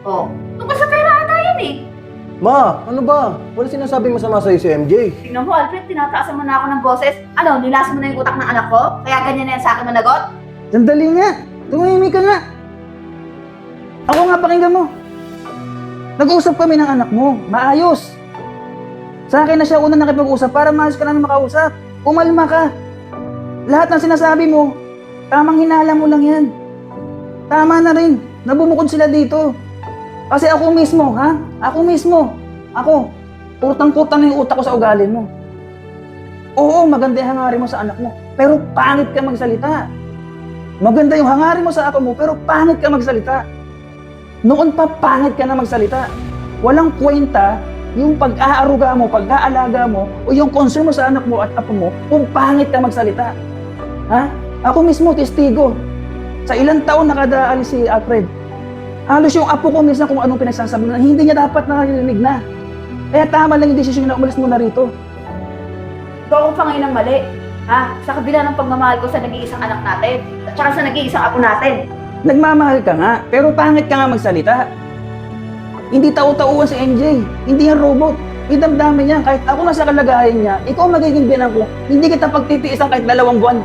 Oh, tungkol sa pera ata yan eh. Ma, ano ba? Wala sinasabing masama sa'yo si MJ. Tingnan mo, Alfred, tinataasan mo na ako ng boses. Ano, nilasan mo na yung utak ng anak ko? Kaya ganyan na yan sa akin managot? Sandali nga. Tumahimik ka nga. Ako nga pakinggan mo. Nag-uusap kami ng anak mo. Maayos. Sa akin na siya una nakipag-usap para maayos ka namin makausap. Umalma ka. Lahat ng sinasabi mo, tamang hinala mo lang yan. Tama na rin. Nabumukod sila dito. Kasi ako mismo, ha? Ako mismo. Ako. Utang-putang na yung utak ko sa ugali mo. Oo, maganda yung hangarin mo sa anak mo. Pero pangit ka magsalita. Maganda yung hangarin mo sa apo mo, pero pangit ka magsalita. Noon pa pangit ka na magsalita. Walang kwenta yung pag-aaruga mo, pag-aalaga mo, o yung concern mo sa anak mo at apo mo, kung pangit ka magsalita. Ha? Ako mismo, testigo. Sa ilang taon nakadaan si Alfred, halos yung apo ko minsan kung anong pinagsasabi na hindi niya dapat nakarinig na. Kaya tama lang yung desisyon na umalis mo na rito. Ikaw ang pangay ng mali. Ha? Sa kabila ng pagmamahal ko sa nag-iisang anak natin. At saka sa nag-iisang apo natin. Nagmamahal ka nga, pero pangit ka nga magsalita. Hindi tao-tauan si MJ. Hindi yan robot. May damdamin niya. Kahit ako nasa kalagayan niya, ikaw ang magiging binan ko. Hindi kita pagtitiisan kahit dalawang buwan.